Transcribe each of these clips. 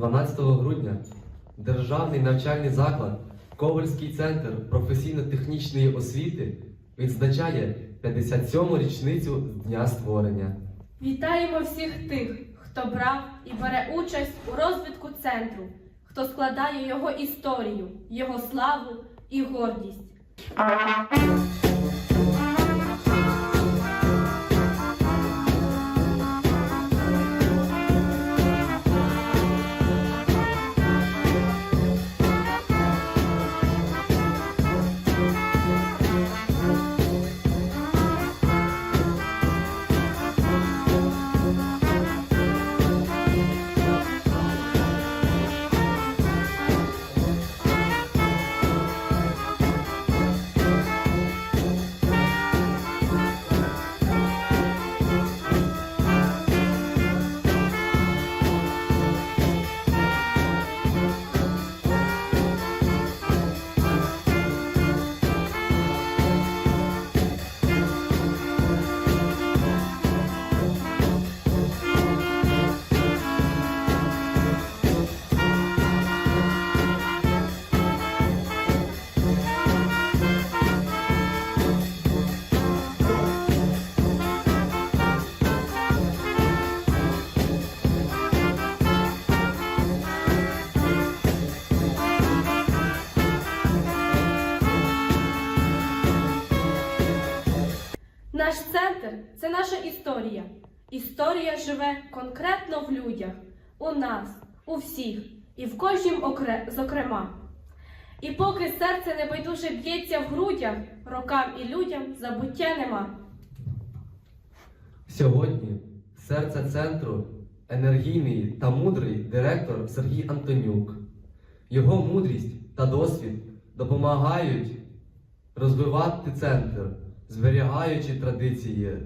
12 грудня Державний навчальний заклад Ковальський центр професійно-технічної освіти відзначає 57-му річницю дня створення. Вітаємо всіх тих, хто брав і бере участь у розвитку центру, хто складає його історію, його славу і гордість. Наш центр це наша історія. Історія живе конкретно в людях, у нас, у всіх і в кожнім окре... зокрема. І поки серце небайдуже б'ється в грудях, рокам і людям забуття нема. Сьогодні серце центру енергійний та мудрий директор Сергій Антонюк. Його мудрість та досвід допомагають розвивати центр, зберігаючи традиції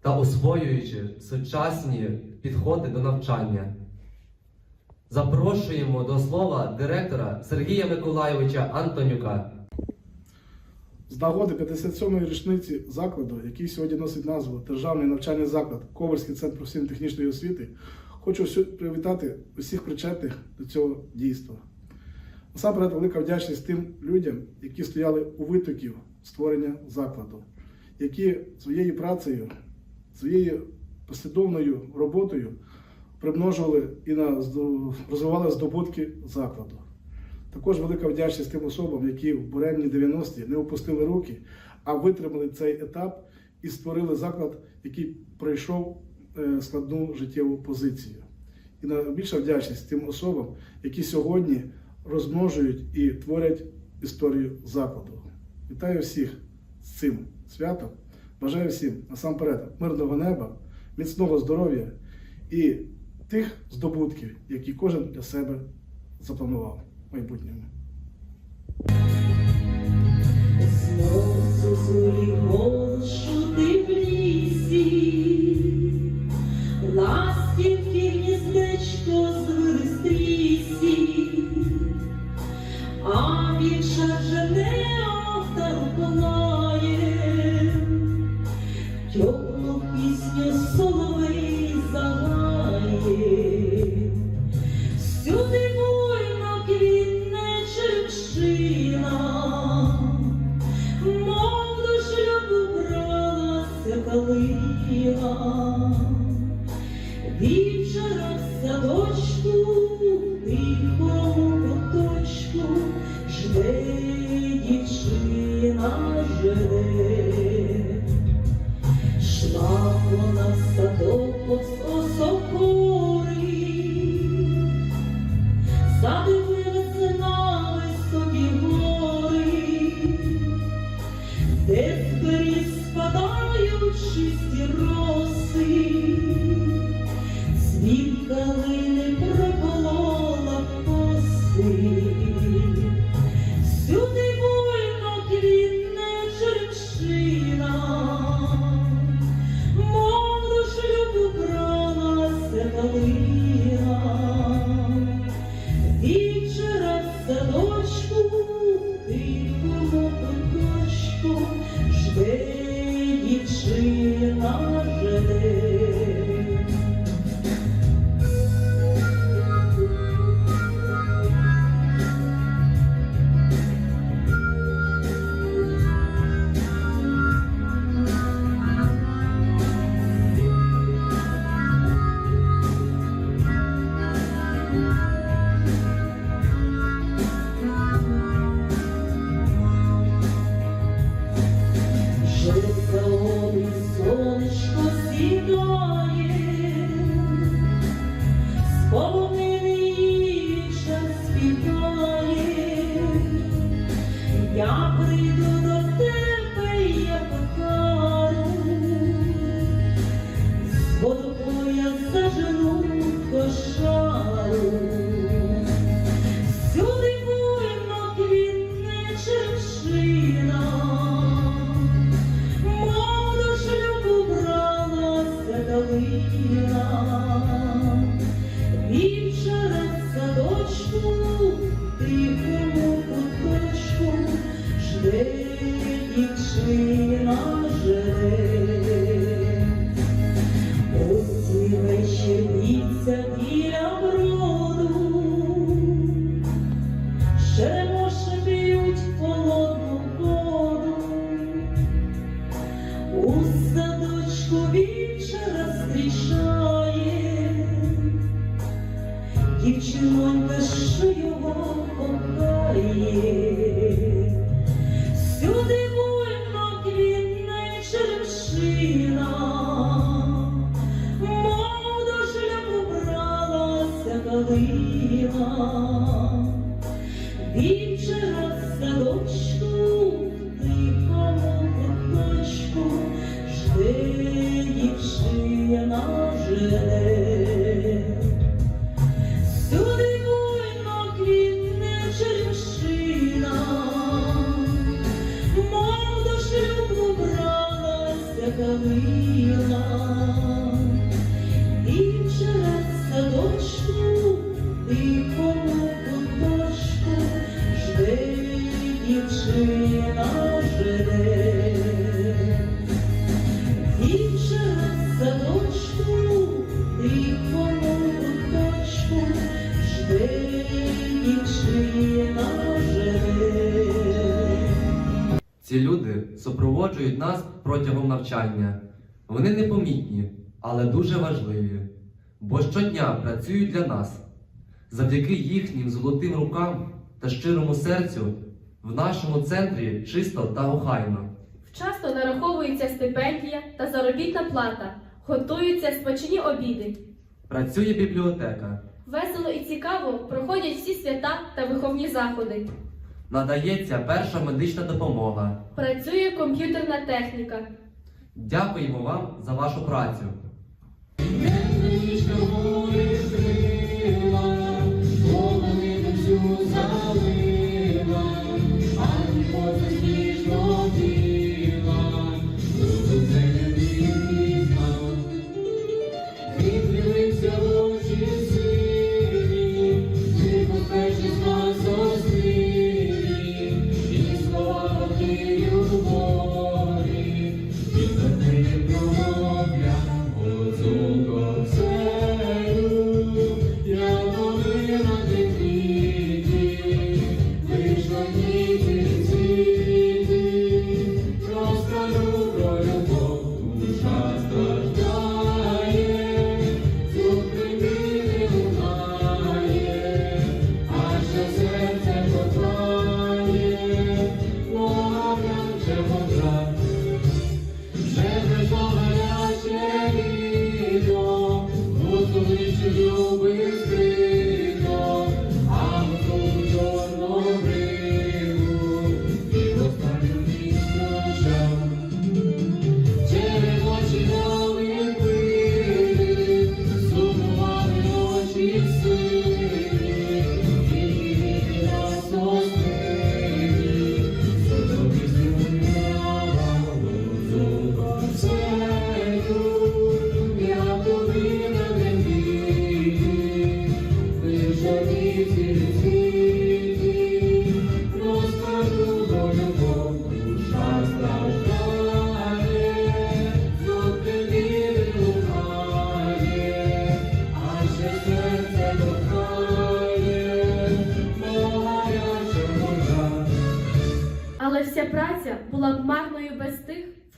та освоюючи сучасні підходи до навчання. Запрошуємо до слова директора Сергія Миколайовича Антонюка. З нагоди 57-ї річниці закладу, який сьогодні носить назву Державний навчальний заклад Ковальський центр професійно-технічної освіти, хочу привітати усіх причетних до цього дійства. Насамперед, велика вдячність тим людям, які стояли у витоків створення закладу, які своєю працею, своєю послідовною роботою примножували і на розвивали здобутки закладу. Також велика вдячність тим особам, які в буремні 90-ті не опустили руки, а витримали цей етап і створили заклад, який пройшов е, складну життєву позицію. І найбільша вдячність тим особам, які сьогодні розмножують і творять історію закладу. Вітаю всіх з цим святом. Бажаю всім насамперед мирного неба, міцного здоров'я і тих здобутків, які кожен для себе запланував в майбутньому. Ці люди супроводжують нас протягом навчання. Вони непомітні, але дуже важливі, бо щодня працюють для нас. Завдяки їхнім золотим рукам та щирому серцю в нашому центрі чисто та охайно. Вчасно нараховується стипендія та заробітна плата, готуються смачні обіди. Працює бібліотека, Весело і цікаво проходять всі свята та виховні заходи. Надається перша медична допомога. Працює комп'ютерна техніка. Дякуємо вам за вашу працю. Але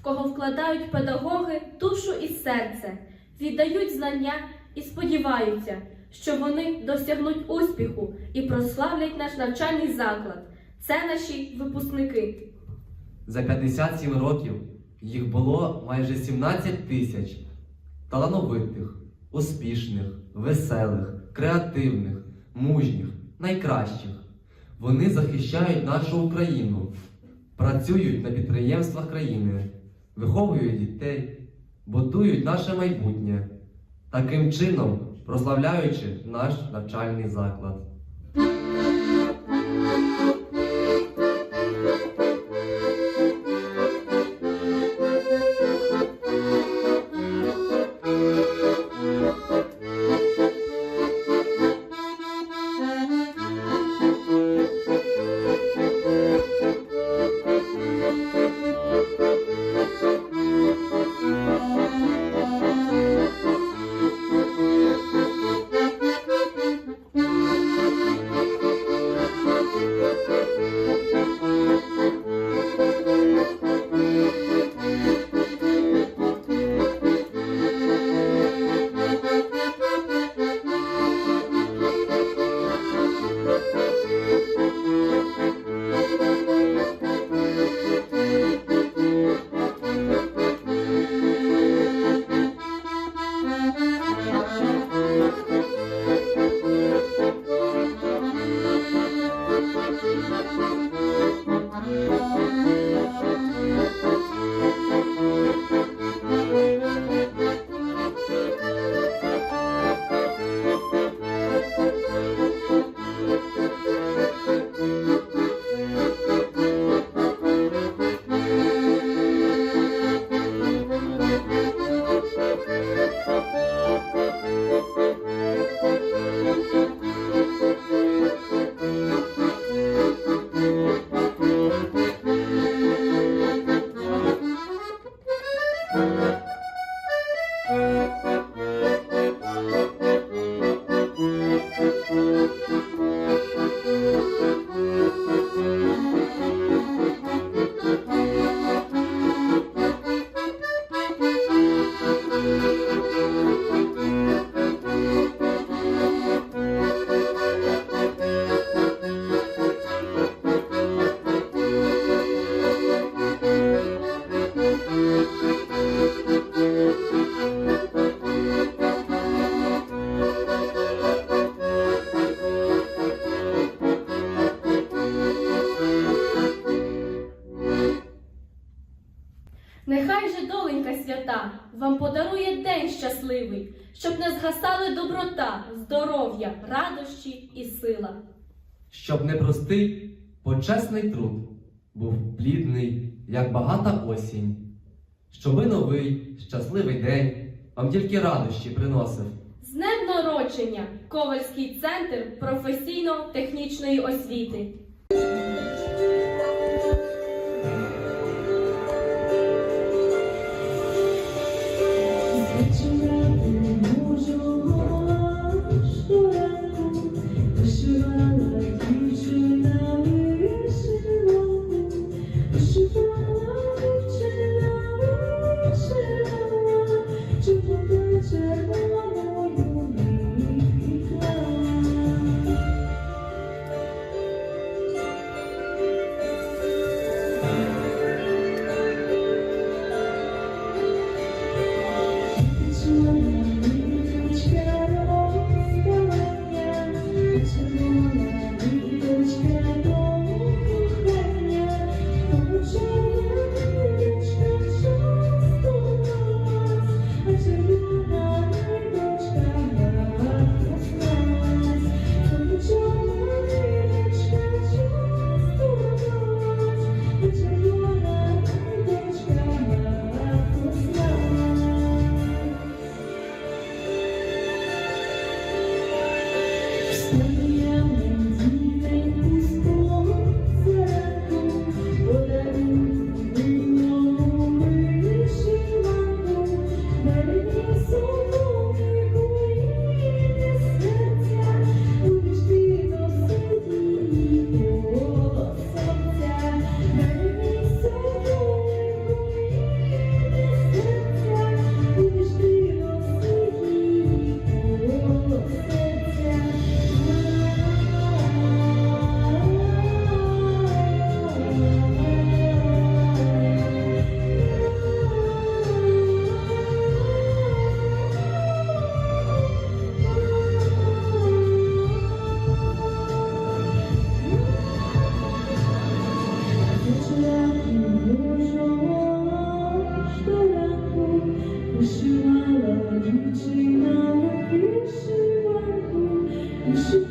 кого вкладають педагоги душу і серце, віддають знання і сподіваються, що вони досягнуть успіху і прославлять наш навчальний заклад. Це наші випускники. За 57 років їх було майже 17 тисяч талановитих, успішних, веселих, креативних, мужніх, найкращих. Вони захищають нашу Україну, працюють на підприємствах країни, виховують дітей, будують наше майбутнє, таким чином прославляючи наш навчальний заклад. Вам подарує день щасливий, щоб не згасали доброта, здоров'я, радощі і сила. Щоб непростий, почесний труд був плідний, як багата осінь. Щоби новий, щасливий день вам тільки радощі приносив. З днем народження Ковальський центр професійно-технічної освіти. Peace.